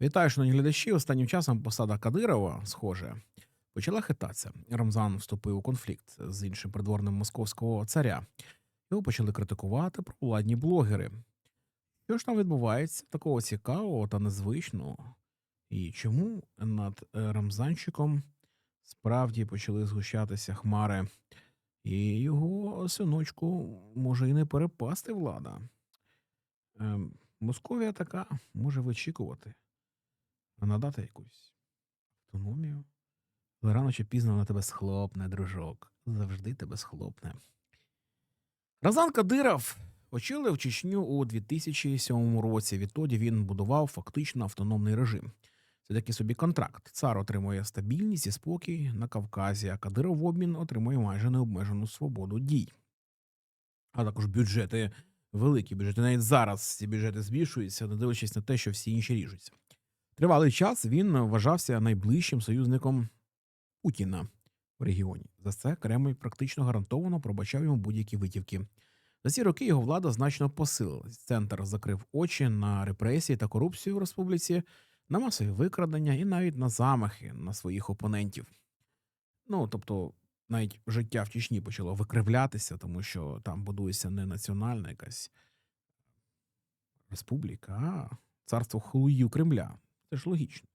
Вітаю, шановні глядачі. Останнім часом посада Кадирова, схоже, почала хитатися. Рамзан вступив у конфлікт з іншим придворним московського царя. Його почали критикувати провладні блогери. Що ж там відбувається такого цікавого та незвичного? І чому над е, Рамзанчиком справді почали згущатися хмари, і його синочку може і не перепасти влада? Ем, Московія така може вичікувати а надати якусь автономію. Але рано чи пізно вона тебе схлопне, дружок. Завжди тебе схлопне. Разан Кадиров очолив Чечню у 2007 році. Відтоді він будував фактично автономний режим. Це такий собі контракт. Цар отримує стабільність і спокій на Кавказі, а Кадиров в обмін отримує майже необмежену свободу дій. А також бюджети, великі бюджети. Навіть зараз ці бюджети збільшуються, не дивлячись на те, що всі інші ріжуться. Тривалий час він вважався найближчим союзником Путіна в регіоні. За це Кремль практично гарантовано пробачав йому будь-які витівки. За ці роки його влада значно посилилась. Центр закрив очі на репресії та корупцію в республіці, на масові викрадення і навіть на замахи на своїх опонентів. Ну тобто, навіть життя в Чечні почало викривлятися, тому що там будується не національна якась республіка, а царство хлуїв Кремля. Це ж логічно.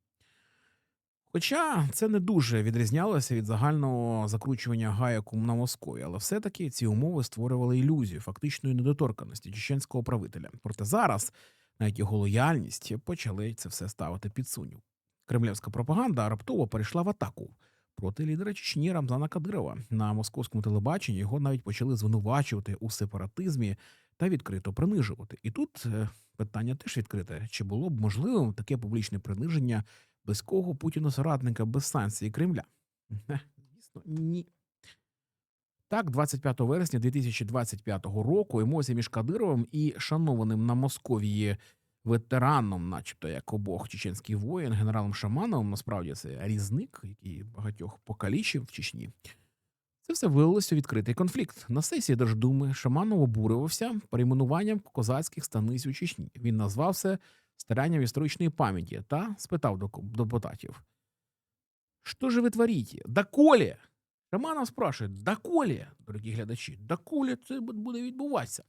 Хоча це не дуже відрізнялося від загального закручування гаяку на Москві, але все-таки ці умови створювали ілюзію фактичної недоторканості чеченського правителя. Проте зараз навіть його лояльність почали це все ставити під сумнів. Кремлівська пропаганда раптово перейшла в атаку проти лідера Чечні Рамзана Кадирова. На московському телебаченні його навіть почали звинувачувати у сепаратизмі та відкрито принижувати. І тут е, питання теж відкрите: чи було б можливим таке публічне приниження близького Путіну соратника без санкцій Кремля? Звісно, ні. Так, 25 вересня 2025 року емоції між Кадировим і шанованим на Московії ветераном, начебто як обох чеченських воїн, генералом Шамановим, насправді це різник, який багатьох покалічив в Чечні. Це все вилилося у відкритий конфлікт. На сесії Держдуми Шаманов обуривався перейменуванням козацьких станиць у Чечні. Він назвав це старанням історичної пам'яті та спитав до депутатів: Що же ви творите? Доколе? Шаманов спрашує: Доколе, дорогі глядачі, доколе це буде відбуватися?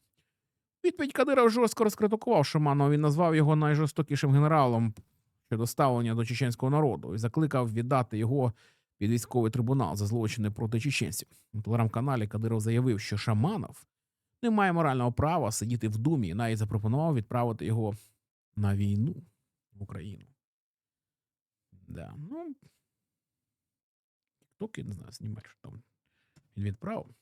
Відповідь Кадиров жорстко розкритикував Шаманова. Він назвав його найжорстокішим генералом щодо ставлення до чеченського народу і закликав віддати його під військовий трибунал за злочини проти чеченців. У телеграм-каналі Кадиров заявив, що Шаманов не має морального права сидіти в думі і навіть запропонував відправити його на війну в Україну. Да, ну, тіктоки, не знаю, знімати, що там він відправив.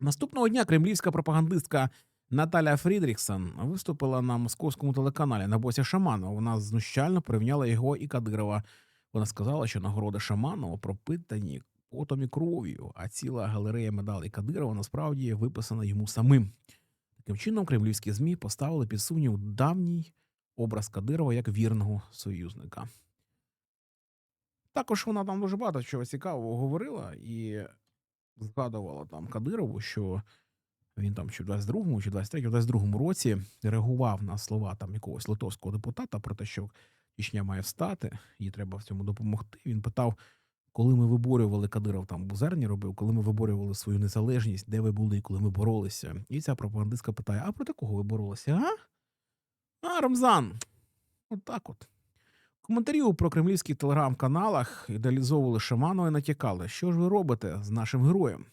Наступного дня кремлівська пропагандистка Наталя Фрідріксон виступила на московському телеканалі на боці Шаманова. Вона знущально порівняла його і Кадирова. Вона сказала, що нагороди Шаманова пропитані потом і кров'ю, а ціла галерея медалей Кадирова насправді виписана йому самим. Таким чином, кремлівські ЗМІ поставили під сумнів давній образ Кадирова як вірного союзника. Також вона там дуже багато чого цікавого говорила і згадувала там Кадирову, що він там чи в 22-му, чи в 23-му, 22-му році реагував на слова там якогось литовського депутата про те, що Чечня має встати, їй треба в цьому допомогти. Він питав, коли ми виборювали Кадиров там бузерні робив, коли ми виборювали свою незалежність, де ви були, і коли ми боролися. І ця пропагандистка питає: а проти кого ви боролися? А? А, Рамзан. От так от. Коментарі у прокремлівських телеграм-каналах ідеалізовували Шаманова і натякали, що ж ви робите з нашим героєм.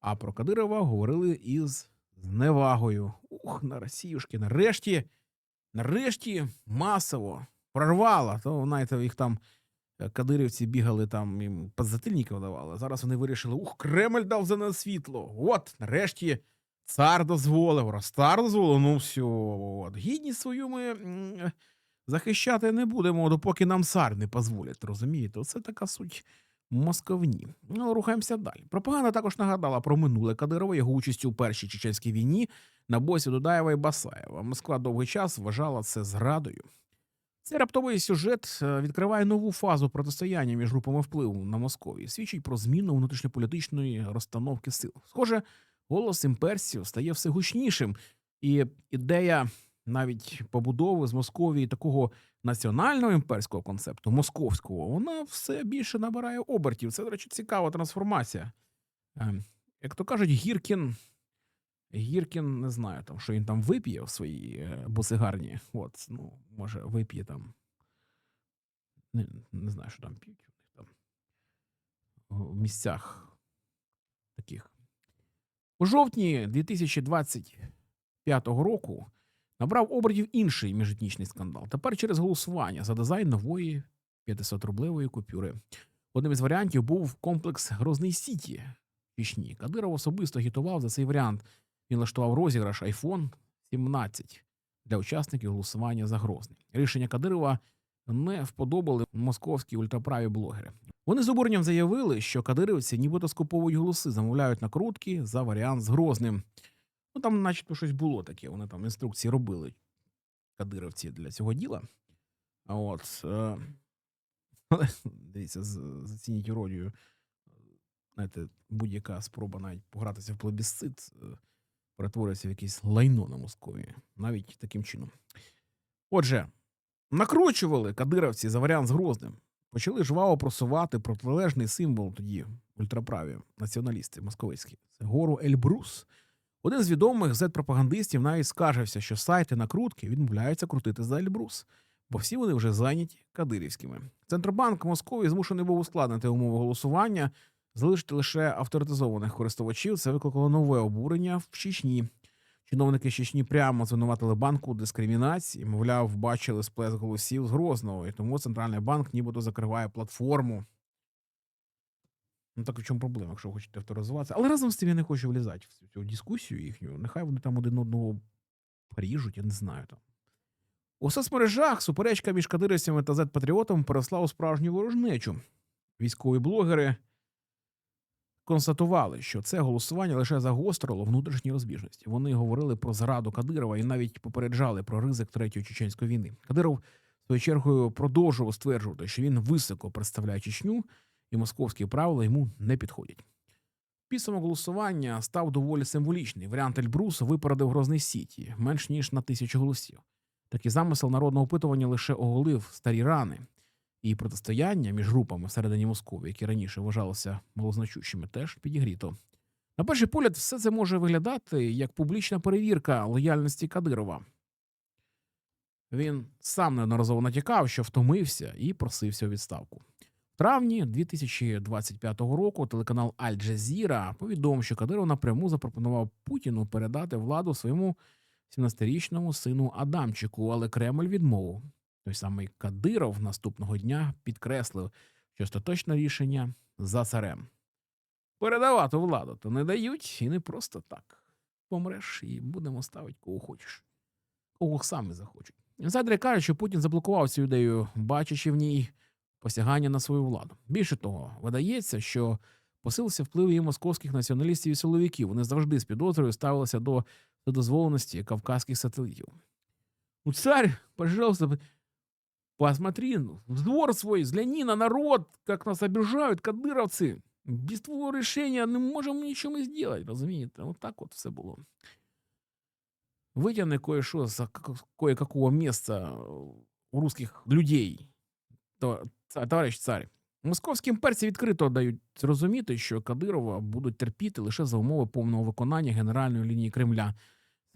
А про Кадирова говорили із зневагою. Ух, на Росіюшки, нарешті, нарешті масово прорвало. То, знаєте, їх там е, кадирівці бігали там, їм подзатильників давали. Зараз вони вирішили: ух, Кремль дав за нас світло. От, нарешті, цар дозволив, раз цар дозволив, ну все, от. Гідність свою ми захищати не будемо, допоки нам цар не дозволять. Розумієте? Оце така суть московні. Ну, рухаємося далі. Пропаганда також нагадала про минуле Кадирова, його участь у першій чеченській війні на боці Дудаєва і Басаєва. Москва довгий час вважала це зрадою. Цей раптовий сюжет е, відкриває нову фазу протистояння між групами впливу на Московії, свідчить про зміну внутрішньополітичної розстановки сил. Схоже, голос імперців стає все гучнішим, і ідея навіть побудови з Московії такого національного імперського концепту, московського, вона все більше набирає обертів. Це, до речі, цікава трансформація. Ем, Як то кажуть, Гіркін. Гіркін не знаю, там, що він там вип'є в своїй е, буцигарні. От, ну, може, вип'є там. Не, не знаю, що там п'ють там. В місцях таких. У жовтні 2025 року набрав обертів інший міжетнічний скандал. Тепер через голосування за дизайн нової 500-рублевої купюри. Одним із варіантів був комплекс Грозний Сіті в Чечні. Кадиров особисто агітував за цей варіант. Він влаштував розіграш iPhone 17 для учасників голосування за Грозний. Рішення Кадирова не вподобали московські ультраправі блогери. Вони з обуренням заявили, що кадирівці нібито скуповують голоси, замовляють накрутки за варіант з Грозним. Ну там, начебто, щось було таке. Вони там інструкції робили кадировці для цього діла. А от е, дивіться, зацініть іронію. Знаєте, будь-яка спроба навіть погратися в плебісцит е, перетворюється в якесь лайно на Московії. Навіть таким чином. Отже, накручували кадировці за варіант з Грозним. Почали жваво просувати протилежний символ тоді ультраправі націоналісти московицькі. Це гору Ельбрус. Один з відомих зет-пропагандистів навіть скаржився, що сайти накрутки відмовляються крутити за Ельбрус, бо всі вони вже зайняті кадирівськими. Центробанк Московії змушений був ускладнити умови голосування, залишити лише авторитизованих користувачів. Це викликало нове обурення в Чечні. Чиновники Чечні прямо звинуватили банку у дискримінації, мовляв, бачили сплеск голосів з Грозного, і тому центральний банк нібито закриває платформу. Ну так в чому проблема, якщо хочете авторизуватися. Але разом з тим я не хочу влізати в цю дискусію їхню. Нехай вони там один одного поріжуть, я не знаю там. У соцмережах суперечка між кадирівцями та зет-патріотами переросла у справжню ворожнечу. Військові блогери констатували, що це голосування лише загострило внутрішні розбіжності. Вони говорили про зраду Кадирова і навіть попереджали про ризик третьої чеченської війни. Кадиров своєю чергою продовжував стверджувати, що він високо представляє Чечню, і московські правила йому не підходять. Підсумок голосування став доволі символічний. Варіант Ельбрусу випередив Грозний Сіті менш ніж на тисячу голосів. Такий замисел народного опитування лише оголив старі рани, і протистояння між групами всередині Московії, які раніше вважалися малозначущими, теж підігріто. На перший погляд, все це може виглядати як публічна перевірка лояльності Кадирова. Він сам неодноразово натякав, що втомився і просився у відставку. В травні 2025 року телеканал Аль Джазіра повідомив, що Кадиров напряму запропонував Путіну передати владу своєму 17-річному сину Адамчику, але Кремль відмовив. Той самий Кадиров наступного дня підкреслив, що остаточне рішення за царем. Передавати владу то не дають, і не просто так. Помреш і будемо ставити кого хочеш, кого самі захочуть. Інсайдери кажуть, що Путін заблокував цю ідею, бачачи в ній посягання на свою владу. Більше того, видається, що посилився вплив і московських націоналістів і силовиків. Вони завжди з підозрою ставилися до дозволеності кавказських сателітів. Ну, царь, пожалуйста, посмотри, ну, двор свой, взгляни на народ, как нас обижают кадыровцы. Без твого рішення не можемо нічого зробити, розумієте? От так от все було. Витягни кое-що з кое-какого місця у русських людей, товариш цар. Московські імперці відкрито дають зрозуміти, що Кадирова будуть терпіти лише за умови повного виконання генеральної лінії Кремля.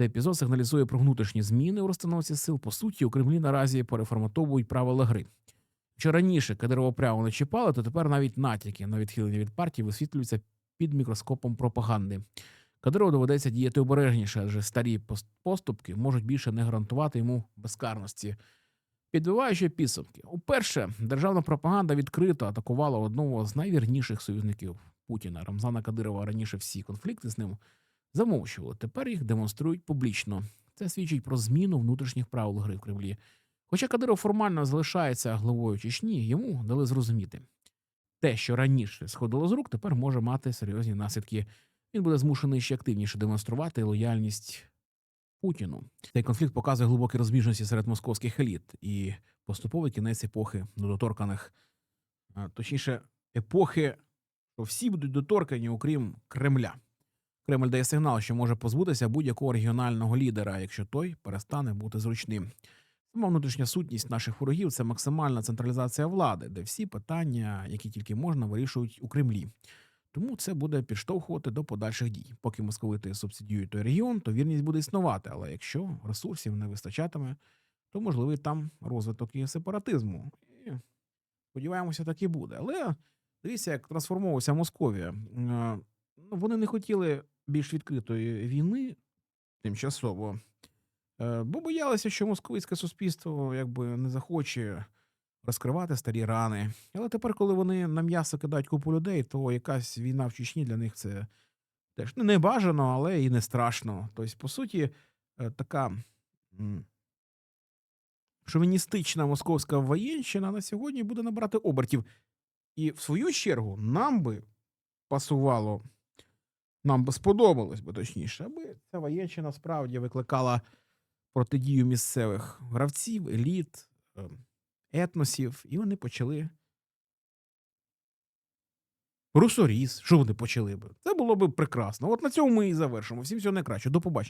Цей епізод сигналізує про внутрішні зміни у розстановці сил. По суті, у Кремлі наразі переформатовують правила гри. Якщо раніше Кадирова прямо не чіпали, то тепер навіть натяки на відхилення від партії висвітлюються під мікроскопом пропаганди. Кадирову доведеться діяти обережніше, адже старі пос- поступки можуть більше не гарантувати йому безкарності. Підбиваючи підсумки, уперше державна пропаганда відкрито атакувала одного з найвірніших союзників Путіна Рамзана Кадирова. Раніше всі конфлікти з ним замовчували. Тепер їх демонструють публічно. Це свідчить про зміну внутрішніх правил гри в Кремлі. Хоча Кадиров формально залишається главою Чечні, йому дали зрозуміти. Те, що раніше сходило з рук, тепер може мати серйозні наслідки. Він буде змушений ще активніше демонструвати лояльність Путіну. Цей конфлікт показує глибокі розбіжності серед московських еліт і поступовий кінець епохи недоторканих, точніше, епохи, що всі будуть доторкані, окрім Кремля. Кремль дає сигнал, що може позбутися будь-якого регіонального лідера, якщо той перестане бути зручним. Сама внутрішня сутність наших ворогів це максимальна централізація влади, де всі питання, які тільки можна, вирішують у Кремлі. Тому це буде підштовхувати до подальших дій. Поки московити субсидіюють той регіон, то вірність буде існувати. Але якщо ресурсів не вистачатиме, то можливий там розвиток і сепаратизму. І сподіваємося, так і буде. Але дивіться, як трансформувалася Московія. Е, ну, Вони не хотіли більш відкритої війни тимчасово, е, бо боялися, що московицьке суспільство якби не захоче розкривати старі рани. Але тепер, коли вони на м'ясо кидають купу людей, то якась війна в Чечні для них це теж не бажано, але і не страшно. Тобто, по суті, е, така шовіністична московська воєнщина на сьогодні буде набирати обертів. І в свою чергу нам би пасувало, нам би сподобалось би точніше, аби ця воєнщина справді викликала протидію місцевих гравців, еліт, е, етносів, і вони почали. Русоріс, що вони почали би? Це було би прекрасно. От на цьому ми і завершимо. Всім всього найкраще. До побачення.